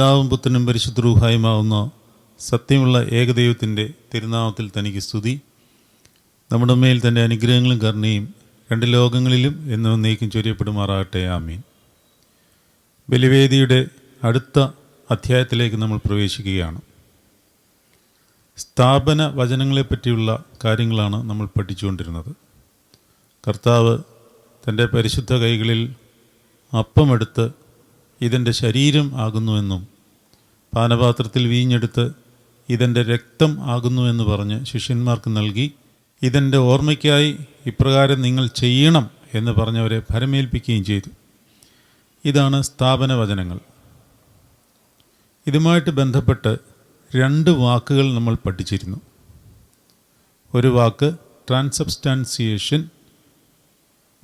പിതാവും പുത്രനും പരിശുദ്ധരൂഹായുമാവുന്ന സത്യമുള്ള ഏകദൈവത്തിന്റെ തിരുനാമത്തിൽ തനിക്ക് സ്തുതി. നമ്മുടെ മേൽ തന്റെ അനുഗ്രഹങ്ങളും കരുണയും രണ്ട് ലോകങ്ങളിലും എന്നും നീക്കം ചൊരിയപ്പെടുമാറാകട്ടെ. ആമീൻ. ബലിവേദിയുടെ അടുത്ത അധ്യായത്തിലേക്ക് നമ്മൾ പ്രവേശിക്കുകയാണ്. സ്ഥാപന വചനങ്ങളെപ്പറ്റിയുള്ള കാര്യങ്ങളാണ് നമ്മൾ പഠിച്ചുകൊണ്ടിരുന്നത്. കർത്താവ് തന്റെ പരിശുദ്ധ കൈകളിൽ അപ്പമെടുത്ത് ഇതെന്റെ ശരീരം ആകുന്നുവെന്നും പാനപാത്രത്തിൽ വീഞ്ഞെടുത്ത് ഇതെന്റെ രക്തം ആകുന്നു എന്ന് പറഞ്ഞ് ശിഷ്യന്മാർക്ക് നൽകി ഇതെന്റെ ഓർമ്മയ്ക്കായി ഇപ്രകാരം നിങ്ങൾ ചെയ്യണം എന്ന് പറഞ്ഞവരെ ഭരമേൽപ്പിക്കുകയും ചെയ്തു. ഇതാണ് സ്ഥാപന വചനങ്ങൾ. ഇതുമായിട്ട് ബന്ധപ്പെട്ട് രണ്ട് വാക്കുകൾ നമ്മൾ പഠിച്ചിരുന്നു. ഒരു വാക്ക് ട്രാൻസബ്സ്റ്റാൻസിയേഷൻ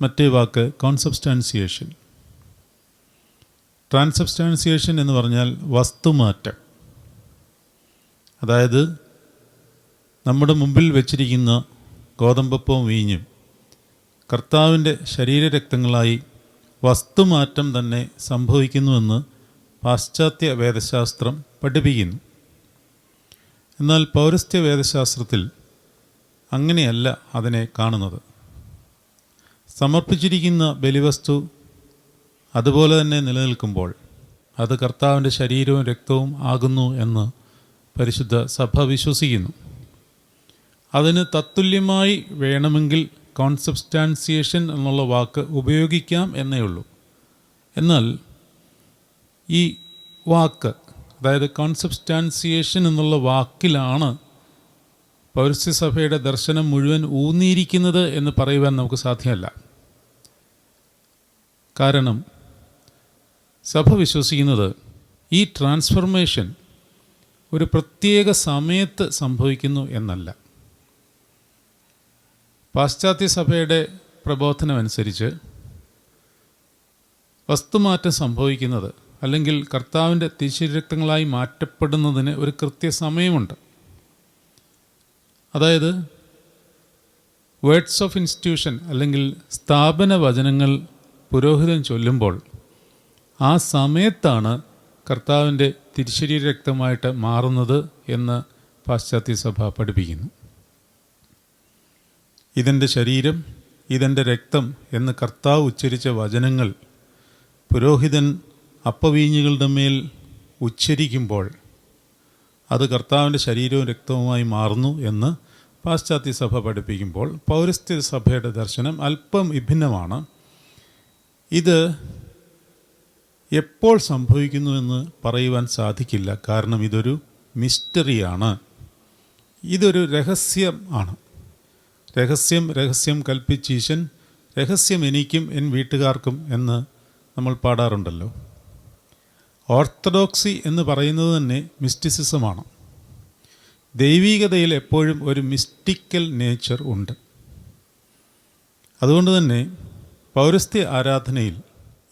മറ്റേ വാക്ക് കോൺസബ്സ്റ്റാൻസിയേഷൻ. ട്രാൻസബ്സ്റ്റാൻസിയേഷൻ എന്ന് പറഞ്ഞാൽ വസ്തുമാറ്റം. അതായത് നമ്മുടെ മുമ്പിൽ വെച്ചിരിക്കുന്ന ഗോതമ്പപ്പവും വീഞ്ഞും കർത്താവിന്റെ ശരീരരക്തങ്ങളായി വസ്തുമാറ്റം തന്നെ സംഭവിക്കുന്നുവെന്ന് പാശ്ചാത്യ വേദശാസ്ത്രം പഠിപ്പിക്കുന്നു. എന്നാൽ പൗരസ്ത്യ വേദശാസ്ത്രത്തിൽ അങ്ങനെയല്ല അതിനെ കാണുന്നത്. സമർപ്പിച്ചിരിക്കുന്ന ബലിവസ്തു അതുപോലെ തന്നെ നിലനിൽക്കുമ്പോൾ അത് കർത്താവിന്റെ ശരീരവും രക്തവും ആകുന്നു എന്ന് പരിശുദ്ധ സഭ വിശ്വസിക്കുന്നു. അതിന് തത്തുല്യമായി വേണമെങ്കിൽ കോൺസബ്സ്റ്റാൻസിയേഷൻ എന്നുള്ള വാക്ക് ഉപയോഗിക്കാം എന്നേ ഉള്ളൂ. എന്നാൽ ഈ വാക്ക് അതായത് കോൺസബ്സ്റ്റാൻസിയേഷൻ എന്നുള്ള വാക്കിലാണ് പൗരസ്ത്യസഭയുടെ ദർശനം മുഴുവൻ ഊന്നിയിരിക്കുന്നത് എന്ന് പറയുവാൻ നമുക്ക് സാധ്യമല്ല. കാരണം സഭ വിശ്വസിക്കുന്നത് ഈ ട്രാൻസ്ഫർമേഷൻ ഒരു പ്രത്യേക സമയത്ത് സംഭവിക്കുന്നു എന്നല്ല. പാശ്ചാത്യ സഭയുടെ പ്രബോധനമനുസരിച്ച് വസ്തുമാറ്റം സംഭവിക്കുന്നത് അല്ലെങ്കിൽ കർത്താവിന്റെ തിശുരക്തങ്ങളായി മാറ്റപ്പെടുന്നതിന് ഒരു കൃത്യസമയമുണ്ട്. അതായത് വേർഡ്സ് ഓഫ് ഇൻസ്റ്റിറ്റ്യൂഷൻ അല്ലെങ്കിൽ സ്ഥാപന വചനങ്ങൾ പുരോഹിതൻ ചൊല്ലുമ്പോൾ ആ സമയത്താണ് കർത്താവിന്റെ തിരിശരീര രക്തമായിട്ട് മാറുന്നത് എന്ന് പാശ്ചാത്യ സഭ പഠിപ്പിക്കുന്നു. ഇതെന്റെ ശരീരം ഇതെന്റെ രക്തം എന്ന് കർത്താവ് ഉച്ചരിച്ച വചനങ്ങൾ പുരോഹിതൻ അപ്പവീഞ്ഞുകളുടെ മേൽ ഉച്ചരിക്കുമ്പോൾ അത് കർത്താവിന്റെ ശരീരവും രക്തവുമായി മാറുന്നു എന്ന് പാശ്ചാത്യ സഭ പഠിപ്പിക്കുമ്പോൾ പൗരസ്ത്യ സഭയുടെ ദർശനം അല്പം വിഭിന്നമാണ് ഇത് എപ്പോൾ സംഭവിക്കുന്നു എന്ന് പറയുവാൻ സാധിക്കില്ല. കാരണം ഇതൊരു മിസ്റ്ററിയാണ്. ഇതൊരു രഹസ്യം ആണ്. രഹസ്യം രഹസ്യം കൽപ്പിച്ചീശൻ രഹസ്യം എനിക്കും എൻ വീട്ടുകാർക്കും എന്ന് നമ്മൾ പാടാറുണ്ടല്ലോ. ഓർത്തഡോക്സി എന്ന് പറയുന്നത് തന്നെ മിസ്റ്റിസിസമാണ്. ദൈവീകതയിൽ എപ്പോഴും ഒരു മിസ്റ്റിക്കൽ നേച്ചർ ഉണ്ട്. അതുകൊണ്ട് തന്നെ പൗരസ്ത്യ ആരാധനയിൽ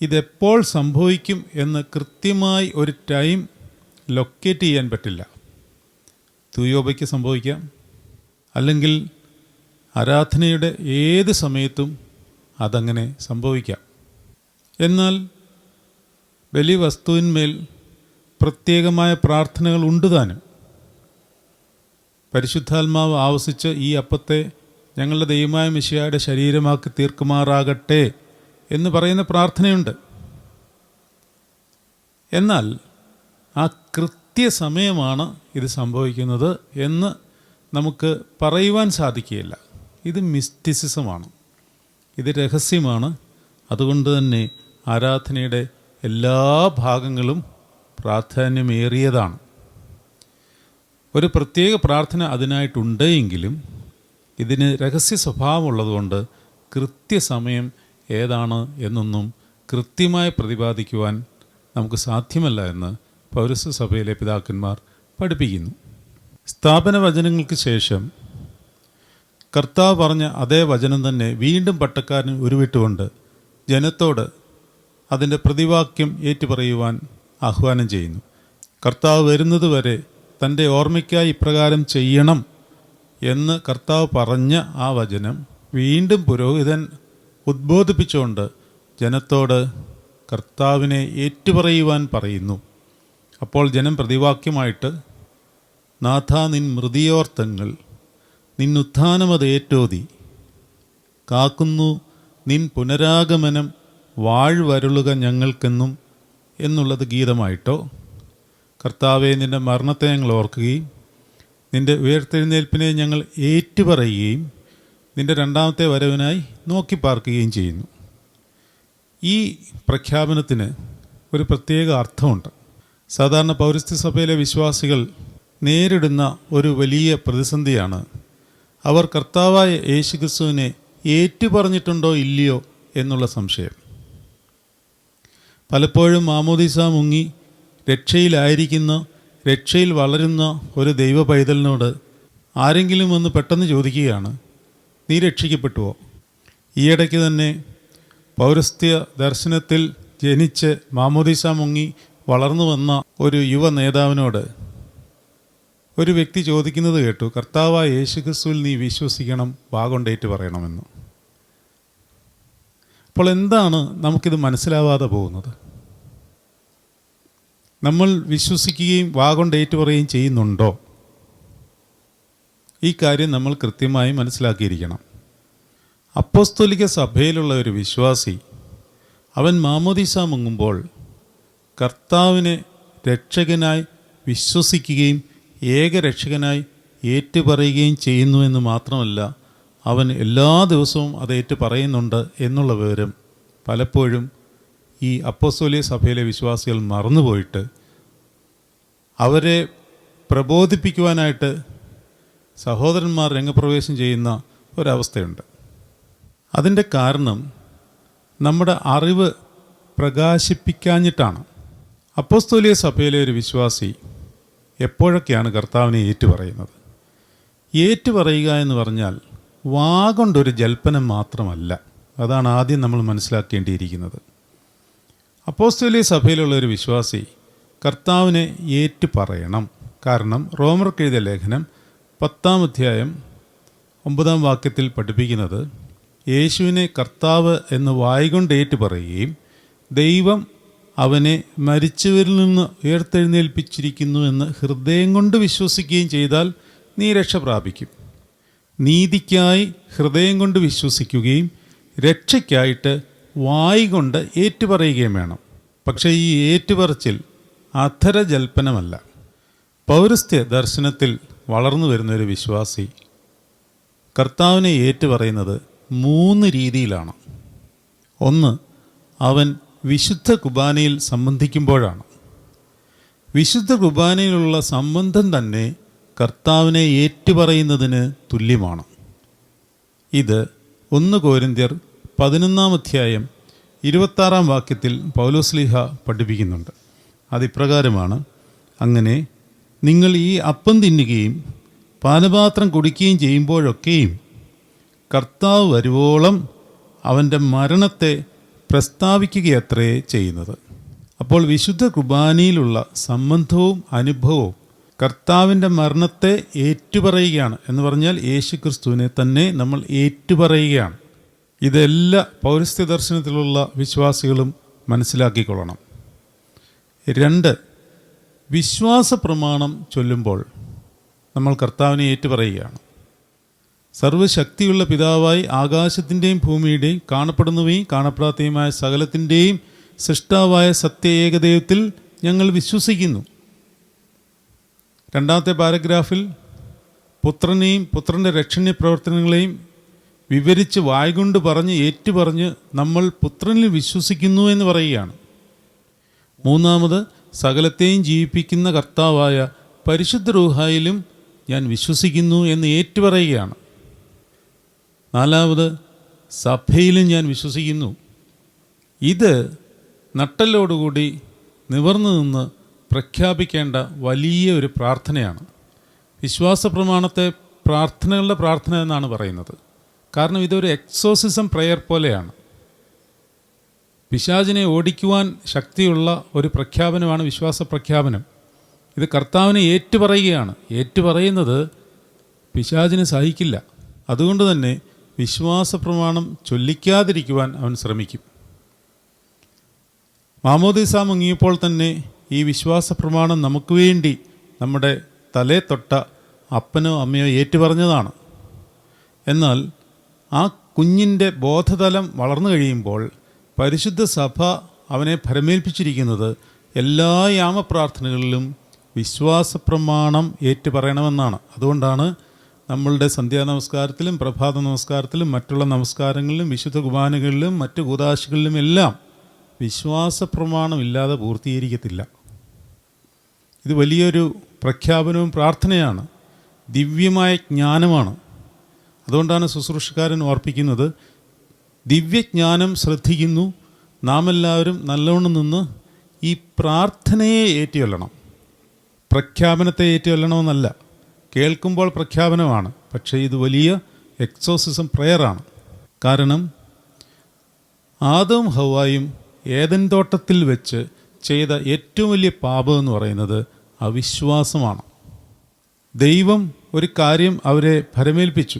ഇതെപ്പോൾ സംഭവിക്കും എന്ന് കൃത്യമായി ഒരു ടൈം ലൊക്കേറ്റ് ചെയ്യാൻ പറ്റില്ല. തുയോബയ്ക്ക് സംഭവിക്കാം. അല്ലെങ്കിൽ ആരാധനയുടെ ഏത് സമയത്തും അതങ്ങനെ സംഭവിക്കാം. എന്നാൽ വലിയ വസ്തുവിന്മേൽ പ്രത്യേകമായ പ്രാർത്ഥനകൾ ഉണ്ട് താനും. പരിശുദ്ധാത്മാവ് ആവസിച്ച് ഈ അപ്പത്തെ ഞങ്ങളുടെ ദൈവമായ മിശിയായുടെ ശരീരമാക്കി തീർക്കുമാറാകട്ടെ എന്ന് പറയുന്ന പ്രാർത്ഥനയുണ്ട്. എന്നാൽ ആ കൃത്യസമയമാണ് ഇത് സംഭവിക്കുന്നത് എന്ന് നമുക്ക് പറയുവാൻ സാധിക്കുകയില്ല. ഇത് മിസ്റ്റിസിസമാണ്. ഇത് രഹസ്യമാണ്. അതുകൊണ്ട് തന്നെ ആരാധനയുടെ എല്ലാ ഭാഗങ്ങളും പ്രാധാന്യമേറിയതാണ്. ഒരു പ്രത്യേക പ്രാർത്ഥന അതിനായിട്ടുണ്ടെങ്കിലും ഇതിന് രഹസ്യ സ്വഭാവമുള്ളതുകൊണ്ട് കൃത്യസമയം ഏതാണ് എന്നൊന്നും കൃത്യമായി പ്രതിപാദിക്കുവാൻ നമുക്ക് സാധ്യമല്ല എന്ന് പൗരസഭയിലെ സഭയിലെ പിതാക്കന്മാർ പഠിപ്പിക്കുന്നു. സ്ഥാപന വചനങ്ങൾക്ക് ശേഷം കർത്താവ് പറഞ്ഞ അതേ വചനം തന്നെ വീണ്ടും പട്ടക്കാരൻ ഉരുവിട്ടുകൊണ്ട് ജനത്തോട് അതിന്റെ പ്രതിവാക്യം ഏറ്റുപറയുവാൻ ആഹ്വാനം ചെയ്യുന്നു. കർത്താവ് വരുന്നതുവരെ തന്റെ ഓർമ്മയ്ക്കായി ഇപ്രകാരം ചെയ്യണം എന്ന് കർത്താവ് പറഞ്ഞ ആ വചനം വീണ്ടും പുരോഹിതൻ ഉദ്ബോധിപ്പിച്ചുകൊണ്ട് ജനത്തോട് കർത്താവിനെ ഏറ്റുപറയുവാൻ പറയുന്നു. അപ്പോൾ ജനം പ്രതിവാക്യമായിട്ട് നാഥ നിൻ മൃതിയോർത്തങ്ങൾ നിന്നുത്ഥാനമത് ഏറ്റോതി. കാക്കുന്നു നിൻ പുനരാഗമനം വാഴ്വരുളുക ഞങ്ങൾക്കെന്നും എന്നുള്ളത് ഗീതമായിട്ടോ? കർത്താവെ നിന്റെ മരണത്തെ ഞങ്ങൾ ഓർക്കുകയും നിന്റെ ഉയർത്തെഴുന്നേൽപ്പിനെ ഞങ്ങൾ ഏറ്റുപറയുകയും നിന്റെ രണ്ടാമത്തെ വരവിനായി നോക്കി പാർക്കുകയും ചെയ്യുന്നു. ഈ പ്രഖ്യാപനത്തിന് ഒരു പ്രത്യേക അർത്ഥമുണ്ട്. സാധാരണ പൗരസ്ത്യ സഭയിലെ വിശ്വാസികൾ നേരിടുന്ന ഒരു വലിയ പ്രതിസന്ധിയാണ്. അവർ കർത്താവായ യേശുക്രിസ്തുവിനെ ഏറ്റുപറഞ്ഞിട്ടുണ്ടോ ഇല്ലയോ എന്നുള്ള സംശയം. പലപ്പോഴും മാമോദിസ മുങ്ങി രക്ഷയിലായിരിക്കുന്ന രക്ഷയിൽ വളരുന്ന ഒരു ദൈവ പൈതലിനോട് ആരെങ്കിലും ഒന്ന് പെട്ടെന്ന് ചോദിക്കുകയാണ് നീ രക്ഷിക്കപ്പെട്ടുവോ? ഈയിടയ്ക്ക് തന്നെ പൗരസ്ത്യ ദർശനത്തിൽ ജനിച്ച് മാമോദീസ മുങ്ങി വളർന്നു വന്ന ഒരു യുവ നേതാവിനോട് ഒരു വ്യക്തി ചോദിക്കുന്നത് കേട്ടു കർത്താവായ യേശുക്രിസ്തുവിൽ നീ വിശ്വസിക്കണം വാഗൊണ്ടേറ്റ് പറയണമെന്ന്. അപ്പോൾ എന്താണ് നമുക്കിത് മനസ്സിലാവാതെ പോകുന്നത്? നമ്മൾ വിശ്വസിക്കുകയും വാഗൊണ്ടേറ്റ് പറയുകയും ചെയ്യുന്നുണ്ടോ? ഈ കാര്യം നമ്മൾ കൃത്യമായി മനസ്സിലാക്കിയിരിക്കണം. അപ്പോസ്തോലിക സഭയിലുള്ള ഒരു വിശ്വാസി അവൻ മാമോദീസ മുങ്ങുമ്പോൾ കർത്താവിനെ രക്ഷകനായി വിശ്വസിക്കുകയും ഏകരക്ഷകനായി ഏറ്റുപറയുകയും ചെയ്യുന്നു എന്ന് മാത്രമല്ല അവൻ എല്ലാ ദിവസവും അത് ഏറ്റു പറയുന്നുണ്ട് എന്നുള്ള വിവരം പലപ്പോഴും ഈ അപ്പോസ്തോലിക സഭയിലെ വിശ്വാസികൾ മറന്നുപോയിട്ട് അവരെ പ്രബോധിപ്പിക്കുവാനായിട്ട് സഹോദരന്മാർ രംഗപ്രവേശം ചെയ്യുന്ന ഒരവസ്ഥയുണ്ട്. അതിന്റെ കാരണം നമ്മുടെ അറിവ് പ്രകാശിപ്പിക്കാഞ്ഞിട്ടാണ്. അപ്പോസ്തോലിയ സഭയിലെ ഒരു വിശ്വാസി എപ്പോഴൊക്കെയാണ് കർത്താവിനെ ഏറ്റുപറയുന്നത്? ഏറ്റുപറയുക എന്ന് പറഞ്ഞാൽ വാഗൊണ്ടൊരു ജൽപ്പനം മാത്രമല്ല. അതാണ് ആദ്യം നമ്മൾ മനസ്സിലാക്കേണ്ടിയിരിക്കുന്നത്. അപ്പോസ്തോലിയ സഭയിലുള്ള ഒരു വിശ്വാസി കർത്താവിനെ ഏറ്റു പറയണം കാരണം റോമർക്കെഴുതിയ ലേഖനം പത്താം അധ്യായം ഒമ്പതാം വാക്യത്തിൽ പഠിപ്പിക്കുന്നത് യേശുവിനെ കർത്താവ് എന്ന് വായികൊണ്ടേറ്റ് പറയുകയും ദൈവം അവനെ മരിച്ചവരിൽ നിന്ന് ഉയർത്തെഴുന്നേൽപ്പിച്ചിരിക്കുന്നു എന്ന് ഹൃദയം കൊണ്ട് വിശ്വസിക്കുകയും ചെയ്താൽ നീ രക്ഷ പ്രാപിക്കും. നീതിക്കായി ഹൃദയം കൊണ്ട് വിശ്വസിക്കുകയും രക്ഷയ്ക്കായിട്ട് വായി കൊണ്ട് ഏറ്റുപറയുകയും വേണം. പക്ഷേ ഈ ഏറ്റുപറച്ചിൽ അധരജൽപ്പനമല്ല. പൗരസ്ത്യ ദർശനത്തിൽ വളർന്നു വരുന്നൊരു വിശ്വാസി കർത്താവിനെ ഏറ്റുപറയുന്നത് മൂന്ന് രീതിയിലാണ്. ഒന്ന് അവൻ വിശുദ്ധ കുർബാനയിൽ സംബന്ധിക്കുമ്പോഴാണ്. വിശുദ്ധ കുർബാനയിലുള്ള സംബന്ധം തന്നെ കർത്താവിനെ ഏറ്റുപറയുന്നതിന് തുല്യമാണ്. ഇത് ഒന്ന് കോരിന്ത്യർ പതിനൊന്നാം അധ്യായം ഇരുപത്താറാം വാക്യത്തിൽ പൗലോസ്ലിഹ പഠിപ്പിക്കുന്നുണ്ട്. അതിപ്രകാരമാണ് അങ്ങനെ നിങ്ങൾ ഈ അപ്പം തിന്നുകയും പാനപാത്രം കുടിക്കുകയും ചെയ്യുമ്പോഴൊക്കെയും കർത്താവ് വരുവോളം അവന്റെ മരണത്തെ പ്രസ്താവിക്കുകയത്രേ ചെയ്യുന്നത്. അപ്പോൾ വിശുദ്ധ കുർബാനയിലുള്ള സംബന്ധവും അനുഭവവും കർത്താവിന്റെ മരണത്തെ ഏറ്റുപറയുകയാണ് എന്ന് പറഞ്ഞാൽ യേശു ക്രിസ്തുവിനെ തന്നെ നമ്മൾ ഏറ്റുപറയുകയാണ്. ഇതെല്ലാ പൗരസ്ത്യ ദർശനത്തിലുള്ള വിശ്വാസികളും മനസ്സിലാക്കിക്കൊള്ളണം. രണ്ട് വിശ്വാസ പ്രമാണം ചൊല്ലുമ്പോൾ നമ്മൾ കർത്താവിനെ ഏറ്റുപറയുകയാണ്. സർവശക്തിയുള്ള പിതാവായി ആകാശത്തിന്റെയും ഭൂമിയുടെയും കാണപ്പെടുന്നവയും കാണപ്പെടാത്തയുമായ സകലത്തിന്റെയും സൃഷ്ടാവായ സത്യ ഏകദൈവത്തിൽ ഞങ്ങൾ വിശ്വസിക്കുന്നു. രണ്ടാമത്തെ പാരഗ്രാഫിൽ പുത്രനെയും പുത്രന്റെ രക്ഷണ്യ പ്രവർത്തനങ്ങളെയും വിവരിച്ച് വായ്കൊണ്ട് പറഞ്ഞ് ഏറ്റുപറഞ്ഞ് നമ്മൾ പുത്രനിൽ വിശ്വസിക്കുന്നു എന്ന് പറയുകയാണ്. മൂന്നാമത് സകലത്തെയും ജീവിപ്പിക്കുന്ന കർത്താവായ പരിശുദ്ധ റൂഹായിലും ഞാൻ വിശ്വസിക്കുന്നു എന്ന് ഏറ്റുപറയുകയാണ്. നാലാമത് സഭയിലും ഞാൻ വിശ്വസിക്കുന്നു. ഇത് നട്ടലോടുകൂടി നിവർന്നു നിന്ന് പ്രഖ്യാപിക്കേണ്ട വലിയ ഒരു പ്രാർത്ഥനയാണ്. വിശ്വാസ പ്രമാണത്തെ പ്രാർത്ഥനകളുടെ പ്രാർത്ഥന എന്നാണ് പറയുന്നത്. കാരണം ഇതൊരു എക്സോസിസം പ്രെയർ പോലെയാണ്. പിശാചിനെ ഓടിക്കുവാൻ ശക്തിയുള്ള ഒരു പ്രഖ്യാപനമാണ് വിശ്വാസ പ്രഖ്യാപനം. ഇത് കർത്താവിനെ ഏറ്റുപറയുകയാണ്. ഏറ്റുപറയുന്നത് പിശാചിനെ സഹിക്കില്ല. അതുകൊണ്ട് തന്നെ വിശ്വാസ പ്രമാണം ചൊല്ലിക്കാതിരിക്കുവാൻ അവൻ ശ്രമിക്കും. മാമോദിസ മുങ്ങിയപ്പോൾ തന്നെ ഈ വിശ്വാസ പ്രമാണം നമുക്ക് വേണ്ടി നമ്മുടെ തലേ തൊട്ട അപ്പനോ അമ്മയോ ഏറ്റുപറഞ്ഞതാണ്. എന്നാൽ ആ കുഞ്ഞിന്റെ ബോധതലം വളർന്നു കഴിയുമ്പോൾ പരിശുദ്ധ സഭ അവനെ ഭരമേൽപ്പിച്ചിരിക്കുന്നത് എല്ലാ യാമപ്രാർത്ഥനകളിലും വിശ്വാസ പ്രമാണം ഏറ്റുപറയണമെന്നാണ്. അതുകൊണ്ടാണ് നമ്മളുടെ സന്ധ്യാനമസ്കാരത്തിലും പ്രഭാത നമസ്കാരത്തിലും മറ്റുള്ള നമസ്കാരങ്ങളിലും വിശുദ്ധ കുർബാനകളിലും മറ്റു കൂതാശികളിലും എല്ലാം വിശ്വാസ പ്രമാണം ഇല്ലാതെ പൂർത്തീകരിക്കത്തില്ല. ഇത് വലിയൊരു പ്രഖ്യാപനവും പ്രാർത്ഥനയാണ്. ദിവ്യമായ ജ്ഞാനമാണ്. അതുകൊണ്ടാണ് ശുശ്രൂഷക്കാരൻ ഓർപ്പിക്കുന്നത് ദിവ്യജ്ഞാനം ശ്രദ്ധിക്കുന്നു. നാം എല്ലാവരും നല്ലവണ്ണം നിന്ന് ഈ പ്രാർത്ഥനയെ ഏറ്റുകൊല്ലണം പ്രഖ്യാപനത്തെ ഏറ്റുകൊല്ലണമെന്നല്ല കേൾക്കുമ്പോൾ പ്രഖ്യാപനമാണ്. പക്ഷേ ഇത് വലിയ എക്സോസിസം പ്രെയറാണ്. കാരണം ആദവും ഹവായും ഏതൻ തോട്ടത്തിൽ വെച്ച് ചെയ്ത ഏറ്റവും വലിയ പാപം എന്ന് പറയുന്നത് അവിശ്വാസമാണ്. ദൈവം ഒരു കാര്യം അവരെ ഭരമേൽപ്പിച്ചു.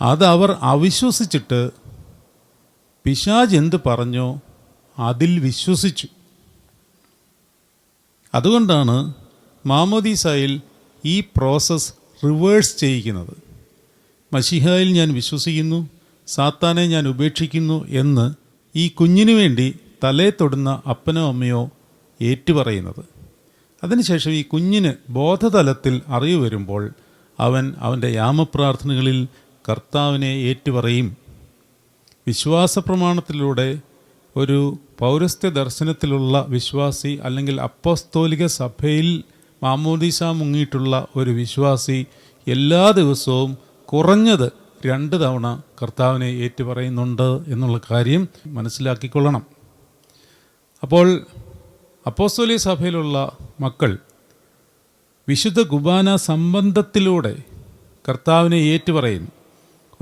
അത് അവർ അവിശ്വസിച്ചിട്ട് പിശാജ് എന്ത് പറഞ്ഞോ അതിൽ വിശ്വസിച്ചു. അതുകൊണ്ടാണ് മാമോദീസായിൽ ഈ പ്രോസസ്സ് റിവേഴ്സ് ചെയ്യിക്കുന്നത്. മഷിഹായിൽ ഞാൻ വിശ്വസിക്കുന്നു സാത്താനെ ഞാൻ ഉപേക്ഷിക്കുന്നു എന്ന് ഈ കുഞ്ഞിനു വേണ്ടി തലേ തൊടുന്ന അപ്പനോ അമ്മയോ ഏറ്റുപറയുന്നത്. അതിനുശേഷം ഈ കുഞ്ഞിന് ബോധതലത്തിൽ അറിവ് വരുമ്പോൾ അവൻ അവന്റെ യാമപ്രാർത്ഥനകളിൽ കർത്താവിനെ ഏറ്റുപറയും. വിശ്വാസ പ്രമാണത്തിലൂടെ ഒരു പൗരസ്ത്യ ദർശനത്തിലുള്ള വിശ്വാസി അല്ലെങ്കിൽ അപ്പസ്തോലിക സഭയിൽ മാമോദീസ മുങ്ങിയിട്ടുള്ള ഒരു വിശ്വാസി എല്ലാ ദിവസവും കുറഞ്ഞത് രണ്ട് തവണ കർത്താവിനെ ഏറ്റുപറയുന്നുണ്ട് എന്നുള്ള കാര്യം മനസ്സിലാക്കിക്കൊള്ളണം. അപ്പോൾ അപ്പോസ്തോലിക സഭയിലുള്ള മക്കൾ വിശുദ്ധ കുബാന സംബന്ധത്തിലൂടെ കർത്താവിനെ ഏറ്റുപറയുന്നു.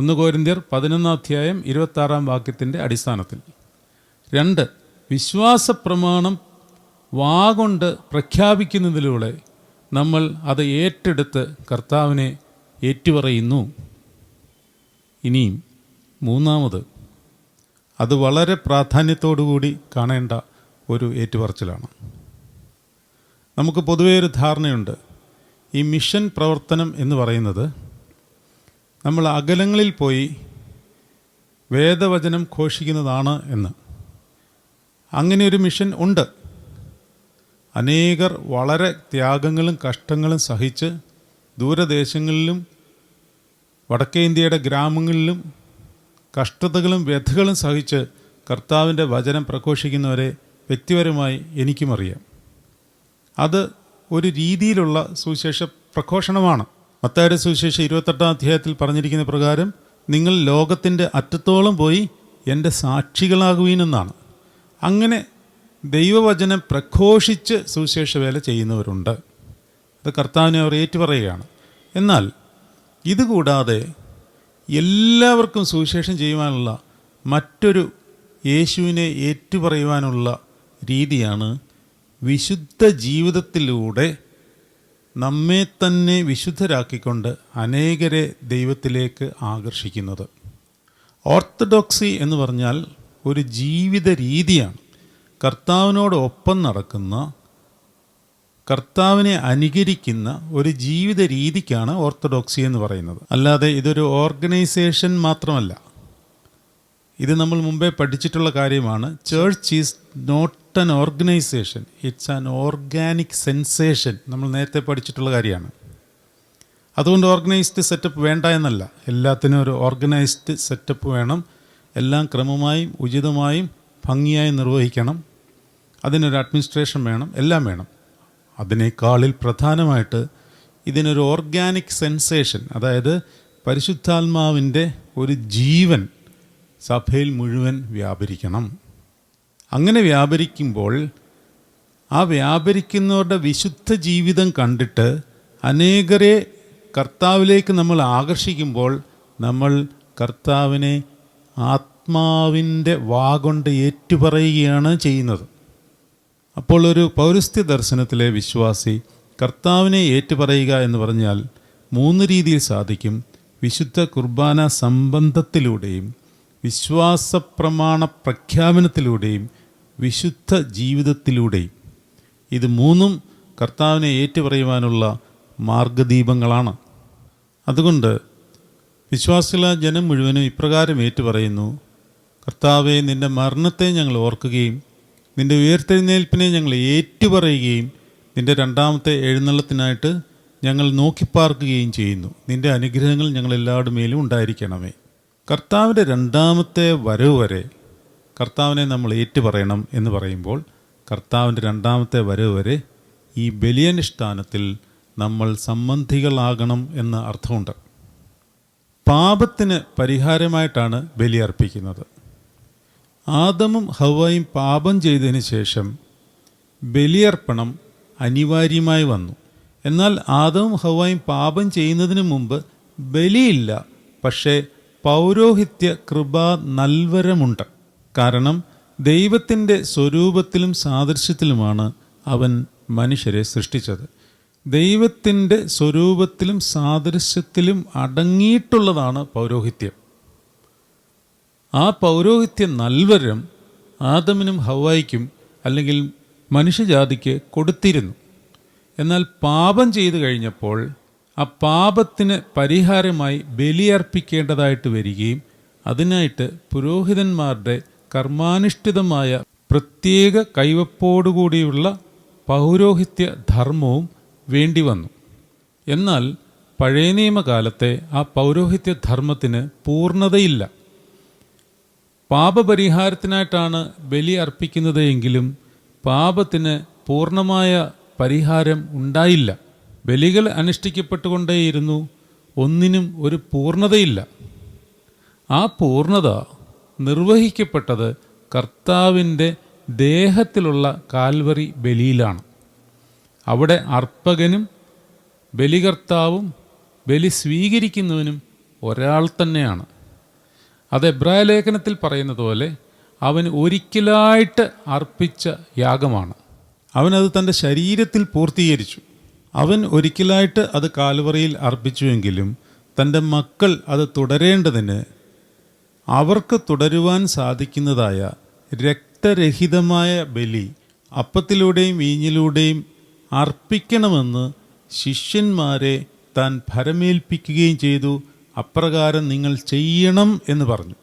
ഒന്ന് കോരിന്ത്യർ പതിനൊന്നാം അധ്യായം ഇരുപത്താറാം വാക്യത്തിന്റെ അടിസ്ഥാനത്തിൽ. രണ്ട് വിശ്വാസ പ്രമാണം വാഗൊണ്ട് പ്രഖ്യാപിക്കുന്നതിലൂടെ നമ്മൾ അത് ഏറ്റെടുത്ത് കർത്താവിനെ ഏറ്റുപറയുന്നു. ഇനിയും മൂന്നാമത് അത് വളരെ പ്രാധാന്യത്തോടുകൂടി കാണേണ്ട ഒരു ഏറ്റുപറച്ചിലാണ്. നമുക്ക് പൊതുവേ ഒരു ധാരണയുണ്ട്. ഈ മിഷൻ പ്രവർത്തനം എന്ന് പറയുന്നത് നമ്മൾ അകലങ്ങളിൽ പോയി വേദവചനം ഘോഷിക്കുന്നതാണ് എന്ന്. അങ്ങനെ ഒരു മിഷൻ ഉണ്ട്. അനേകർ വളരെ ത്യാഗങ്ങളും കഷ്ടങ്ങളും സഹിച്ച് ദൂരദേശങ്ങളിലും വടക്കേ ഇന്ത്യയുടെ ഗ്രാമങ്ങളിലും കഷ്ടതകളും വ്യഥകളും സഹിച്ച് കർത്താവിന്റെ വചനം പ്രഘോഷിക്കുന്നവരെ വ്യക്തിപരമായി എനിക്കും അറിയാം. അത് ഒരു രീതിയിലുള്ള സുവിശേഷ പ്രഘോഷണമാണ്. മത്തായുടെ സുവിശേഷം ഇരുപത്തെട്ടാം അധ്യായത്തിൽ പറഞ്ഞിരിക്കുന്ന പ്രകാരം നിങ്ങൾ ലോകത്തിന്റെ അറ്റത്തോളം പോയി എന്റെ സാക്ഷികളാകുവീനെന്നാണ് അങ്ങനെ ദൈവവചനം പ്രഘോഷിച്ച് സുവിശേഷ വേല ചെയ്യുന്നവരുണ്ട്. അത് കർത്താവിനെ അവർ ഏറ്റുപറയുകയാണ്. എന്നാൽ ഇതുകൂടാതെ എല്ലാവർക്കും സുവിശേഷം ചെയ്യുവാനുള്ള മറ്റൊരു യേശുവിനെ ഏറ്റുപറയുവാനുള്ള രീതിയാണ് വിശുദ്ധ ജീവിതത്തിലൂടെ നമ്മെ തന്നെ വിശുദ്ധരാക്കിക്കൊണ്ട് അനേകരെ ദൈവത്തിലേക്ക് ആകർഷിക്കുന്നത്. ഓർത്തഡോക്സി എന്ന് പറഞ്ഞാൽ ഒരു ജീവിത രീതിയാണ്. കർത്താവിനോടൊപ്പം നടക്കുന്ന കർത്താവിനെ അനുകരിക്കുന്ന ഒരു ജീവിത രീതിക്കാണ് ഓർത്തഡോക്സി എന്ന് പറയുന്നത്. അല്ലാതെ ഇതൊരു ഓർഗനൈസേഷൻ മാത്രമല്ല. ഇത് നമ്മൾ മുമ്പേ പഠിച്ചിട്ടുള്ള കാര്യമാണ്. Church is not an organisation it's an organic sensation നമ്മൾ നേരത്തെ പഠിച്ചിട്ടുള്ള കാര്യമാണ്. അതുകൊണ്ട് ഓർഗനൈസ്ഡ് സെറ്റപ്പ് വേണ്ട എന്നല്ല. എല്ലാത്തിനും ഒരു ഓർഗനൈസ്ഡ് സെറ്റപ്പ് വേണം. എല്ലാം ക്രമമായും ഉചിതമായും ഭംഗിയായി നിർവഹിക്കണം. അതിനൊരു അഡ്മിനിസ്ട്രേഷൻ വേണം. എല്ലാം വേണം. അതിനേക്കാളിൽ പ്രധാനമായിട്ട് ഇതിനൊരു ഓർഗാനിക് സെൻസേഷൻ അതായത് പരിശുദ്ധാത്മാവിന്റെ ഒരു ജീവൻ സഭയിൽ മുഴുവൻ വ്യാപരിക്കണം. അങ്ങനെ വ്യാപരിക്കുമ്പോൾ ആ വ്യാപരിക്കുന്നവരുടെ വിശുദ്ധ ജീവിതം കണ്ടിട്ട് അനേകരെ കർത്താവിലേക്ക് നമ്മൾ ആകർഷിക്കുമ്പോൾ നമ്മൾ കർത്താവിനെ ആത്മാവിന്റെ വാഗൊണ്ട് ഏറ്റുപറയുകയാണ് ചെയ്യുന്നത്. അപ്പോൾ ഒരു പൗരസ്ത്യ ദർശനത്തിലെ വിശ്വാസി കർത്താവിനെ ഏറ്റുപറയുക എന്ന് പറഞ്ഞാൽ മൂന്ന് രീതിയിൽ സാധിക്കും. വിശുദ്ധ കുർബാന സംബന്ധത്തിലൂടെയും വിശ്വാസ പ്രമാണ പ്രഖ്യാപനത്തിലൂടെയും വിശുദ്ധ ജീവിതത്തിലൂടെയും ഇത് മൂന്നും കർത്താവിനെ ഏറ്റുപറയുവാനുള്ള മാർഗദീപങ്ങളാണ്. അതുകൊണ്ട് വിശ്വാസികള ജനം മുഴുവനും ഇപ്രകാരം ഏറ്റുപറയുന്നു കർത്താവെ നിന്റെ മരണത്തെ ഞങ്ങൾ ഓർക്കുകയും നിന്റെ ഉയർത്തെഴുന്നേൽപ്പിനെ ഞങ്ങൾ ഏറ്റുപറയുകയും നിന്റെ രണ്ടാമത്തെ എഴുന്നള്ളത്തിനായിട്ട് ഞങ്ങൾ നോക്കിപ്പാർക്കുകയും ചെയ്യുന്നു. നിന്റെ അനുഗ്രഹങ്ങൾ ഞങ്ങൾ എല്ലാവരുടെ മേലും ഉണ്ടായിരിക്കണമേ. കർത്താവിന്റെ രണ്ടാമത്തെ വരവ് വരെ കർത്താവിനെ നമ്മൾ ഏറ്റുപറയണം എന്ന് പറയുമ്പോൾ കർത്താവിന്റെ രണ്ടാമത്തെ വരവ് വരെ ഈ ബലിയനുഷ്ഠാനത്തിൽ നമ്മൾ സംബന്ധികളാകണം എന്ന അർത്ഥമുണ്ട്. പാപത്തിന് പരിഹാരമായിട്ടാണ് ബലി അർപ്പിക്കുന്നത്. ആദമും ഹവയും പാപം ചെയ്തതിന് ശേഷം ബലിയർപ്പണം അനിവാര്യമായി വന്നു. എന്നാൽ ആദവും ഹവയും പാപം ചെയ്യുന്നതിന് മുമ്പ് ബലിയില്ല. പക്ഷേ പൗരോഹിത്യ കൃപ നൽവരമുണ്ട്. കാരണം ദൈവത്തിന്റെ സ്വരൂപത്തിലും സാദൃശ്യത്തിലുമാണ് അവൻ മനുഷ്യരെ സൃഷ്ടിച്ചത്. ദൈവത്തിന്റെ സ്വരൂപത്തിലും സാദൃശ്യത്തിലും അടങ്ങിയിട്ടുള്ളതാണ് പൗരോഹിത്യം. ആ പൗരോഹിത്യ നൽവരം ആദമിനും ഹവായിക്കും അല്ലെങ്കിൽ മനുഷ്യജാതിക്ക് കൊടുത്തിരുന്നു. എന്നാൽ പാപം ചെയ്തു കഴിഞ്ഞപ്പോൾ ആ പാപത്തിന് പരിഹാരമായി ബലിയർപ്പിക്കേണ്ടതായിട്ട് വരികയും അതിനായിട്ട് പുരോഹിതന്മാരുടെ കർമാനുഷ്ഠിതമായ പ്രത്യേക കൈവപ്പോടുകൂടിയുള്ള പൗരോഹിത്യ ധർമ്മവും വേണ്ടി വന്നു. എന്നാൽ പഴയ നിയമകാലത്തെ ആ പൗരോഹിത്യ ധർമ്മത്തിന് പൂർണതയില്ല. പാപപരിഹാരത്തിനായിട്ടാണ് ബലി അർപ്പിക്കുന്നത് എങ്കിലും പാപത്തിന് പൂർണമായ പരിഹാരം ഉണ്ടായില്ല. ബലികൾ അനുഷ്ഠിക്കപ്പെട്ടുകൊണ്ടേയിരുന്നു ഒന്നിനും ഒരു പൂർണതയില്ല. ആ പൂർണത നിർവഹിക്കപ്പെട്ടത് കർത്താവിന്റെ ദേഹത്തിലുള്ള കാൽവറി ബലിയിലാണ്. അവിടെ അർപ്പകനും ബലികർത്താവും ബലി സ്വീകരിക്കുന്നവനും ഒരാൾ തന്നെയാണ്. അത് എബ്രായ ലേഖനത്തിൽ പറയുന്നത് പോലെ അവൻ ഒരിക്കലായിട്ട് അർപ്പിച്ച യാഗമാണ്. അവനത് തന്റെ ശരീരത്തിൽ പൂർത്തീകരിച്ചു. അവൻ ഒരിക്കലായിട്ട് അത് കാൽവറിയിൽ അർപ്പിച്ചുവെങ്കിലും തന്റെ മക്കൾ അത് തുടരേണ്ടതിന് അവർക്ക് തുടരുവാൻ സാധിക്കുന്നതായ രക്തരഹിതമായ ബലി അപ്പത്തിലൂടെയും വീഞ്ഞിലൂടെയും അർപ്പിക്കണമെന്ന് ശിഷ്യന്മാരെ താൻ ഭരമേൽപ്പിക്കുകയും ചെയ്തു. അപ്രകാരം നിങ്ങൾ ചെയ്യണം എന്ന് പറഞ്ഞു.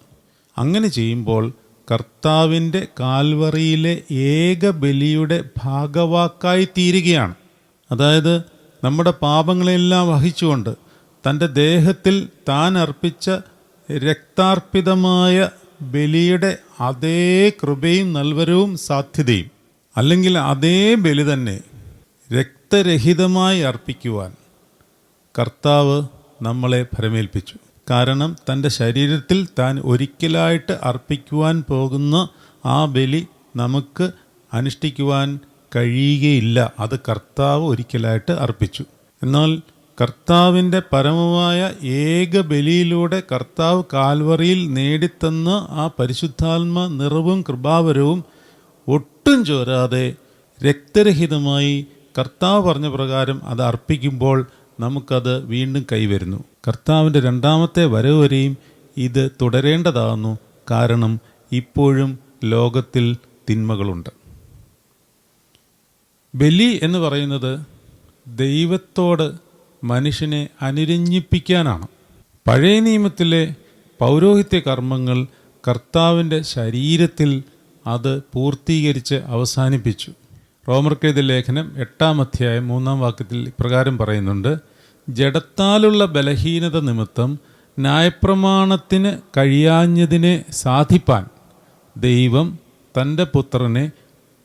അങ്ങനെ ചെയ്യുമ്പോൾ കർത്താവിന്റെ കാൽവറിയിലെ ഏക ബലിയുടെ ഭാഗവാക്കായി തീരുകയാണ്. അതായത് നമ്മുടെ പാപങ്ങളെല്ലാം വഹിച്ചുകൊണ്ട് തന്റെ ദേഹത്തിൽ താൻ അർപ്പിച്ച രക്താർപ്പിതമായ ബലിയുടെ അതേ കൃപയും നൽവരവും സാധ്യതയും. അല്ലെങ്കിൽ അതേ ബലി തന്നെ രക്തരഹിതമായി അർപ്പിക്കുവാൻ കർത്താവ് നമ്മളെ ഭരമേൽപ്പിച്ചു. കാരണം തന്റെ ശരീരത്തിൽ താൻ ഒരിക്കലായിട്ട് അർപ്പിക്കുവാൻ പോകുന്ന ആ ബലി നമുക്ക് അനുഷ്ഠിക്കുവാൻ കഴിയുകയില്ല. അത് കർത്താവ് ഒരിക്കലായിട്ട് അർപ്പിച്ചു. എന്നാൽ കർത്താവിന്റെ പരമമായ ഏക ബലിയിലൂടെ കർത്താവ് കാൽവറിയിൽ നേടിത്തന്ന ആ പരിശുദ്ധാത്മ നിറവും കൃപാവരവും ഒട്ടും ചോരാതെ രക്തരഹിതമായി കർത്താവ് പറഞ്ഞ പ്രകാരം അത് അർപ്പിക്കുമ്പോൾ നമുക്കത് വീണ്ടും കൈവരുന്നു. കർത്താവിന്റെ രണ്ടാമത്തെ വരവ് വരെയും ഇത് തുടരേണ്ടതാകുന്നു. കാരണം ഇപ്പോഴും ലോകത്തിൽ തിന്മകളുണ്ട്. ബലി എന്ന് പറയുന്നത് ദൈവത്തോട് മനുഷ്യനെ അനുരഞ്ജിപ്പിക്കാനാണ് പഴയ നിയമത്തിലെ പൗരോഹിത്യ കർമ്മങ്ങൾ കർത്താവിന്റെ ശരീരത്തിൽ അത് പൂർത്തീകരിച്ച് അവസാനിപ്പിച്ചു. റോമർക്കെഴുതിയ ലേഖനം എട്ടാം അധ്യായം മൂന്നാം വാക്യത്തിൽ ഇപ്രകാരം പറയുന്നുണ്ട് ജഡത്താലുള്ള ബലഹീനത നിമിത്തം ന്യായപ്രമാണത്തിന് കഴിയാഞ്ഞതിനെ സാധിപ്പാൻ ദൈവം തന്റെ പുത്രനെ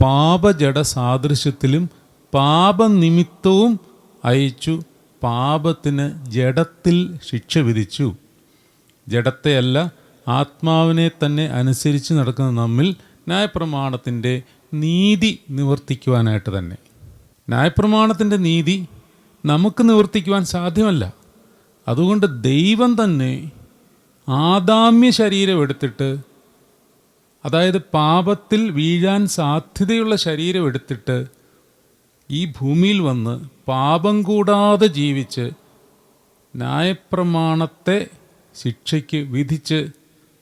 പാപജഡ സാദൃശ്യത്തിലും പാപനിമിത്തവും അയച്ചു പാപത്തിന് ജഡത്തിൽ ശിക്ഷ വിധിച്ചു. ജഡത്തെയല്ല ആത്മാവിനെ തന്നെ അനുസരിച്ച് നടക്കുന്ന നമ്മിൽ ന്യായപ്രമാണത്തിന്റെ നീതി നിവർത്തിക്കുവാനായിട്ട് തന്നെ. ന്യായപ്രമാണത്തിന്റെ നീതി നമുക്ക് നിവർത്തിക്കുവാൻ സാധ്യമല്ല. അതുകൊണ്ട് ദൈവം തന്നെ ആദാമ്യ ശരീരം എടുത്തിട്ട് അതായത് പാപത്തിൽ വീഴാൻ സാധ്യതയുള്ള ശരീരം എടുത്തിട്ട് ഈ ഭൂമിയിൽ വന്ന് പാപം കൂടാതെ ജീവിച്ച് ന്യായപ്രമാണത്തെ ശിക്ഷയ്ക്ക് വിധിച്ച്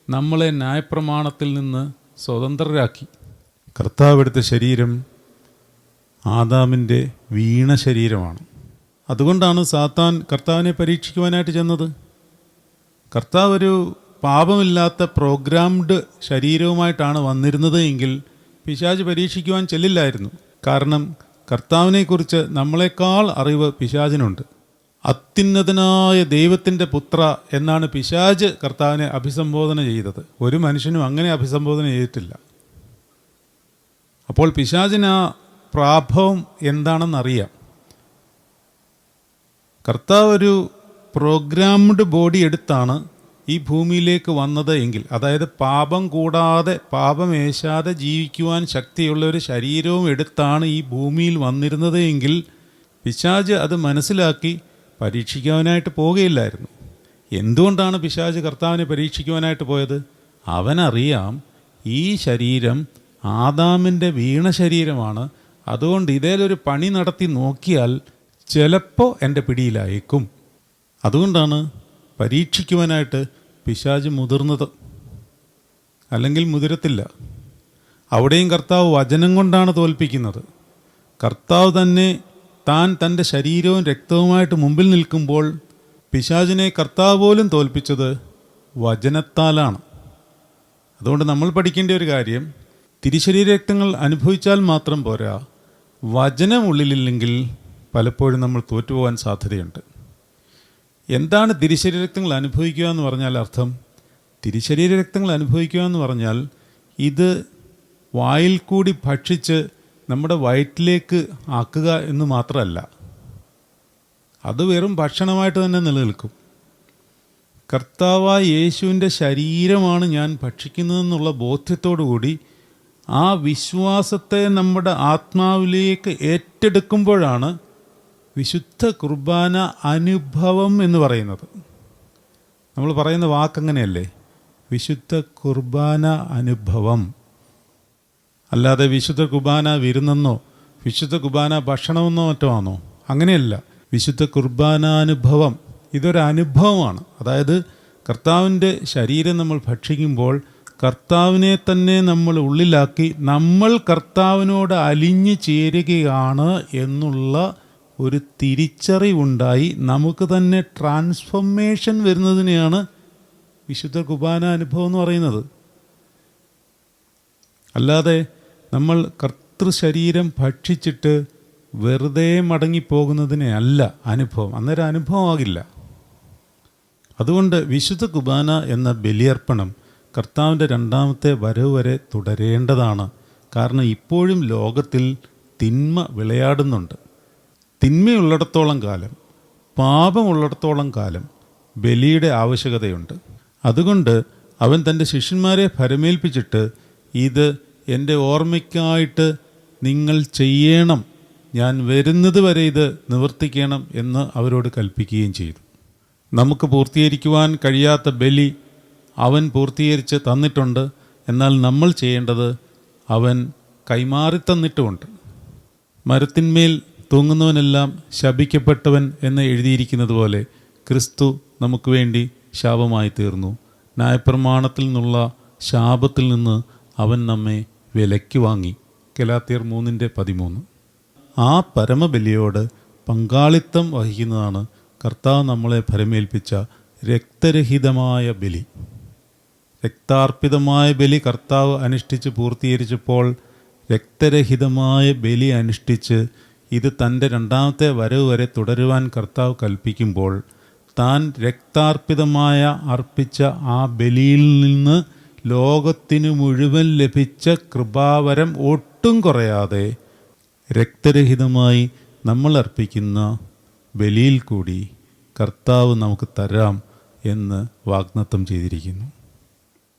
നമ്മളെ ന്യായപ്രമാണത്തിൽ നിന്ന് സ്വതന്ത്രരാക്കി. കർത്താവ് എടുത്ത ശരീരം ആദാമിന്റെ വീണ ശരീരമാണ്. അതുകൊണ്ടാണ് സാത്താൻ കർത്താവിനെ പരീക്ഷിക്കുവാനായിട്ട് ചെന്നത്. കർത്താവ് ഒരു പാപമില്ലാത്ത പ്രോഗ്രാംഡ് ശരീരവുമായിട്ടാണ് വന്നിരുന്നത് എങ്കിൽ പിശാജ് പരീക്ഷിക്കുവാൻ ചെല്ലില്ലായിരുന്നു. കാരണം കർത്താവിനെക്കുറിച്ച് നമ്മളെക്കാൾ അറിവ് പിശാചിനുണ്ട്. അത്യുന്നതനായ ദൈവത്തിന്റെ പുത്ര എന്നാണ് പിശാജ് കർത്താവിനെ അഭിസംബോധന ചെയ്തത്. ഒരു മനുഷ്യനും അങ്ങനെ അഭിസംബോധന ചെയ്തിട്ടില്ല. അപ്പോൾ പിശാചിന് ആ പ്രാഭവം എന്താണെന്നറിയാം. കർത്താവ് ഒരു പ്രോഗ്രാംഡ് ബോഡി എടുത്താണ് ഈ ഭൂമിയിലേക്ക് വന്നത് എങ്കിൽ അതായത് പാപം കൂടാതെ പാപമേശാതെ ജീവിക്കുവാൻ ശക്തിയുള്ള ഒരു ശരീരവും എടുത്താണ് ഈ ഭൂമിയിൽ വന്നിരുന്നത് എങ്കിൽ പിശാജ് അത് മനസ്സിലാക്കി പരീക്ഷിക്കുവാനായിട്ട് പോവുകയില്ലായിരുന്നു എന്തുകൊണ്ടാണ് പിശാജ് കർത്താവിനെ പരീക്ഷിക്കുവാനായിട്ട് പോയത്? അവനറിയാം ഈ ശരീരം ആദാമിന്റെ വീണ ശരീരമാണ്. അതുകൊണ്ട് ഇതേലൊരു പണി നടത്തി നോക്കിയാൽ ചിലപ്പോൾ എന്റെ പിടിയിലായേക്കും. അതുകൊണ്ടാണ് പരീക്ഷിക്കുവാനായിട്ട് പിശാജ് മുതിർന്നത്. അല്ലെങ്കിൽ മുതിരത്തില്ല. അവിടെയും കർത്താവ് വചനം കൊണ്ടാണ് തോൽപ്പിക്കുന്നത്. കർത്താവ് തന്നെ താൻ തന്റെ ശരീരവും രക്തവുമായിട്ട് മുമ്പിൽ നിൽക്കുമ്പോൾ പിശാജിനെ കർത്താവ് പോലും തോൽപ്പിച്ചത് വചനത്താലാണ്. അതുകൊണ്ട് നമ്മൾ പഠിക്കേണ്ട ഒരു കാര്യം തിരിശരീര രക്തങ്ങൾ അനുഭവിച്ചാൽ മാത്രം പോരാ വചനം ഉള്ളിലില്ലെങ്കിൽ പലപ്പോഴും നമ്മൾ തോറ്റുപോകാൻ സാധ്യതയുണ്ട്. എന്താണ് തിരിശരീരക്തങ്ങൾ അനുഭവിക്കുക എന്ന് പറഞ്ഞാൽ അർത്ഥം തിരിശരീര രക്തങ്ങൾ അനുഭവിക്കുക എന്ന് പറഞ്ഞാൽ ഇത് വായിൽ കൂടി ഭക്ഷിച്ച് നമ്മുടെ വയറ്റിലേക്ക് ആക്കുക എന്ന് മാത്രമല്ല. അത് വെറും ഭക്ഷണമായിട്ട് തന്നെ നിലനിൽക്കും. കർത്താവായ യേശുവിന്റെ ശരീരമാണ് ഞാൻ ഭക്ഷിക്കുന്നതെന്നുള്ള ബോധ്യത്തോടു കൂടി ആ വിശ്വാസത്തെ നമ്മുടെ ആത്മാവിലേക്ക് ഏറ്റെടുക്കുമ്പോഴാണ് വിശുദ്ധ കുർബാന അനുഭവം എന്ന് പറയുന്നത്. നമ്മൾ പറയുന്ന വാക്കങ്ങനെയല്ലേ? വിശുദ്ധ കുർബാന അനുഭവം. അല്ലാതെ വിശുദ്ധ കുർബാന വിരുന്നെന്നോ വിശുദ്ധ കുർബാന ഭക്ഷണമെന്നോ മറ്റോ ആണോ അങ്ങനെയല്ല. വിശുദ്ധ കുർബാനാനുഭവം ഇതൊരനുഭവമാണ് അതായത് കർത്താവിന്റെ ശരീരം നമ്മൾ ഭക്ഷിക്കുമ്പോൾ കർത്താവിനെ തന്നെ നമ്മൾ ഉള്ളിലാക്കി നമ്മൾ കർത്താവിനോട് അലിഞ്ഞു ചേരുകയാണ് എന്നുള്ള ഒരു തിരിച്ചറിവുണ്ടായി. നമുക്ക് തന്നെ ട്രാൻസ്ഫോർമേഷൻ വരുന്നതിനെയാണ് വിശുദ്ധ കുബാന അനുഭവം എന്ന് പറയുന്നത്. അല്ലാതെ നമ്മൾ കർത്തൃശരീരം ഭക്ഷിച്ചിട്ട് വെറുതെ മടങ്ങിപ്പോകുന്നതിനെ അല്ല അനുഭവം. അന്നേരം അനുഭവമാകില്ല അതുകൊണ്ട് വിശുദ്ധ കുബാന എന്ന ബലിയർപ്പണം കർത്താവിന്റെ രണ്ടാമത്തെ വരവ് വരെ തുടരേണ്ടതാണ്. കാരണം ഇപ്പോഴും ലോകത്തിൽ തിന്മ വിളയാടുന്നുണ്ട്. തിന്മയുള്ളിടത്തോളം കാലം പാപമുള്ളിടത്തോളം കാലം ബലിയുടെ ആവശ്യകതയുണ്ട്. അതുകൊണ്ട് അവൻ തന്റെ ശിഷ്യന്മാരെ ഭരമേൽപ്പിച്ചിട്ട് ഇത് എന്റെ ഓർമ്മയ്ക്കായിട്ട് നിങ്ങൾ ചെയ്യണം. ഞാൻ വരുന്നത് വരെ ഇത് നിവർത്തിക്കണം എന്ന് അവരോട് കൽപ്പിക്കുകയും ചെയ്തു. നമുക്ക് പൂർത്തീകരിക്കുവാൻ കഴിയാത്ത ബലി അവൻ പൂർത്തീകരിച്ച് തന്നിട്ടുണ്ട്. എന്നാൽ നമ്മൾ ചെയ്യേണ്ടത് അവൻ കൈമാറി തന്നിട്ടുമുണ്ട് മരത്തിന്മേൽ തൂങ്ങുന്നവനെല്ലാം ശപിക്കപ്പെട്ടവൻ എന്ന് എഴുതിയിരിക്കുന്നത് പോലെ ക്രിസ്തു നമുക്ക് വേണ്ടി ശാപമായി തീർന്നു. ന്യായപ്രമാണത്തിൽ നിന്നുള്ള ശാപത്തിൽ നിന്ന് അവൻ നമ്മെ വിലയ്ക്ക് വാങ്ങി. കെലാത്തിയർ മൂന്നിന്റെ പതിമൂന്ന്. ആ പരമബലിയോട് പങ്കാളിത്തം വഹിക്കുന്നതാണ് കർത്താവ് നമ്മളെ ഭരമേൽപ്പിച്ച രക്തരഹിതമായ ബലി. രക്താർപ്പിതമായ ബലി കർത്താവ് അനുഷ്ഠിച്ച് പൂർത്തീകരിച്ചപ്പോൾ രക്തരഹിതമായ ബലി അനുഷ്ഠിച്ച് ഇത് തന്റെ രണ്ടാമത്തെ വരവ് വരെ തുടരുവാൻ കർത്താവ് കൽപ്പിക്കുമ്പോൾ താൻ രക്താർപ്പിതമായ അർപ്പിച്ച ആ ബലിയിൽ നിന്ന് ലോകത്തിന് മുഴുവൻ ലഭിച്ച കൃപാവരം ഒട്ടും കുറയാതെ രക്തരഹിതമായി നമ്മൾ അർപ്പിക്കുന്ന ബലിയിൽ കൂടി കർത്താവ് നമുക്ക് തരാം എന്ന് വാഗ്ദത്തം ചെയ്തിരിക്കുന്നു.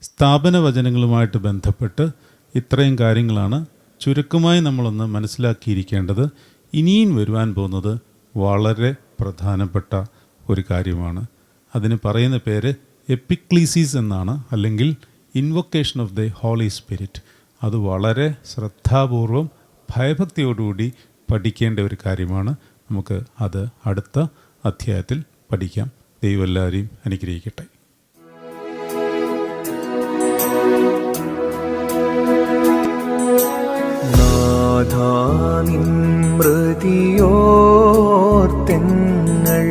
സ്ഥാപന വചനങ്ങളുമായിട്ട് ബന്ധപ്പെട്ട് ഇത്രയും കാര്യങ്ങളാണ് ചുരുക്കമായി നമ്മളൊന്ന് മനസ്സിലാക്കിയിരിക്കേണ്ടത്. ഇനിയും വരുവാൻ പോകുന്നത് വളരെ പ്രധാനപ്പെട്ട ഒരു കാര്യമാണ്. അതിന് പറയുന്ന പേര് എപ്പിക്ലീസീസ് എന്നാണ് അല്ലെങ്കിൽ invocation of the Holy Spirit അത് വളരെ ശ്രദ്ധാപൂർവം ഭയഭക്തിയോടുകൂടി പഠിക്കേണ്ട ഒരു കാര്യമാണ്. നമുക്ക് അത് അടുത്ത അധ്യായത്തിൽ പഠിക്കാം. ദൈവം എല്ലാവരെയും അനുഗ്രഹിക്കട്ടെ നാഥാനിൻ മൃതിയോർത്തെങ്ങൾ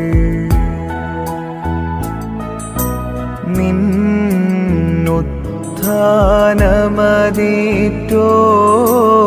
നിന്നുത്ഥാനമതേറ്റോതി